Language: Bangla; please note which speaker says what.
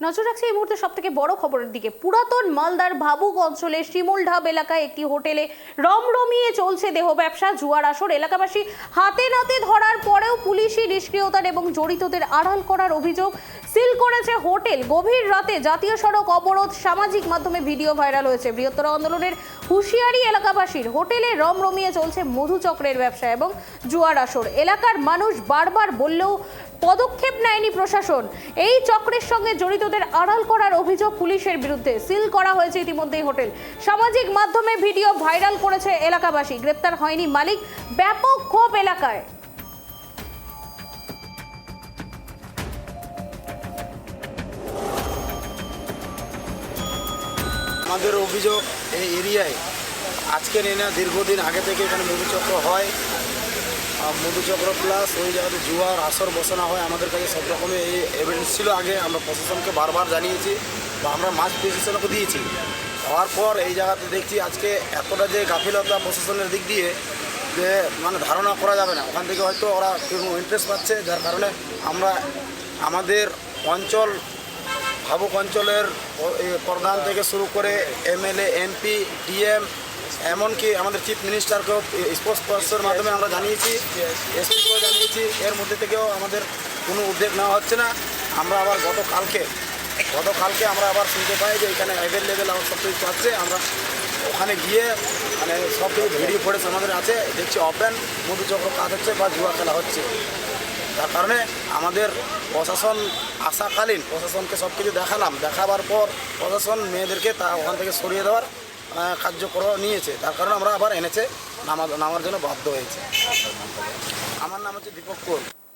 Speaker 1: নজর রাখছি এই মুহূর্তে সব থেকে বড় খবরের দিকে। পুরাতন মালদার ভাবুক অঞ্চলে শিমুল ঢাব এলাকায় একটি হোটেলে রমরমিয়ে চলছে দেহ ব্যবসা জুয়ার আসর। এলাকাবাসী হাতে নাতে ধরার পরেও পুলিশি নিষ্ক্রিয়তার এবং জড়িতদের আড়াল করার অভিযোগ সিল করেছে হোটেল। গভীর রাতে জাতীয় সড়ক অবরোধ সামাজিক মাধ্যমে ভিডিও ভাইরাল হয়েছে। বৃহত্তর আন্দোলনের হুঁশিয়ারি এলাকাবাসীর। হোটেলে রমরমিয়ে চলছে মধুচক্রের ব্যবসা এবং জুয়ার আসর। এলাকার মানুষ বারবার বললেও পদক্ষেপ নেয়নি প্রশাসন। এই চক্রের সঙ্গে জড়িতদের আড়াল করার অভিযোগ পুলিশের বিরুদ্ধে। সিল করা হয়েছে ইতিমধ্যেই হোটেল। সামাজিক মাধ্যমে ভিডিও ভাইরাল করেছে এলাকাবাসী। গ্রেপ্তার হয়নি মালিক। ব্যাপক ক্ষোভ এলাকায়।
Speaker 2: আমাদের অভিযোগ এই এরিয়ায় আজকে নেই না, দীর্ঘদিন আগে থেকে এখানে মধুচক্র হয়। মধুচক্র প্লাস ওই জায়গাতে জুয়ার আসর বসানো হয়। আমাদের কাছে সব রকমের এই এভিডেন্স ছিল আগে। আমরা প্রশাসনকে বারবার জানিয়েছি বা আমরা মাছ প্রশাসনকে দিয়েছি। হওয়ার পর এই জায়গাতে দেখছি আজকে এতটা যে গাফিলতা প্রশাসনের দিক দিয়ে যে মানে ধারণা করা যাবে না। ওখান থেকে হয়তো ওরা ইন্টারেস্ট পাচ্ছে। যার কারণে আমরা আমাদের অঞ্চল ভাবুক অঞ্চলের প্রধান থেকে শুরু করে এমএলএ, এমপি, ডিএম, এমনকি আমাদের চিফ মিনিস্টারকেও স্পোর্টস পার্সনের মাধ্যমে আমরা জানিয়েছি, এসপিকেও জানিয়েছি, এর মধ্যে থেকেও আমাদের কোনো উদ্যোগ নেওয়া হচ্ছে না। আমরা আবার গতকালকে গতকালকে আমরা আবার শুনতে পাই যে এখানে অ্যাভেলেবেল আমার সব কিছু আছে, আমরা ওখানে গিয়ে মানে সব কিছু ভিডিও ফুটেজ আমাদের আছে, দেখছি অপেন মধুচক্র কাজ হচ্ছে বা জুয়া খেলা হচ্ছে। তার কারণে আমাদের প্রশাসন আসাকালীন প্রশাসনকে সব কিছু দেখালাম। দেখাবার পর প্রশাসন মেয়েদেরকে তা ওখান থেকে সরিয়ে দেওয়ার কার্যক্রম নিয়েছে। তার কারণে আমরা আবার এনেছে নামা নামার জন্য বাধ্য হয়েছে। আমার নাম হচ্ছে দীপক কোল।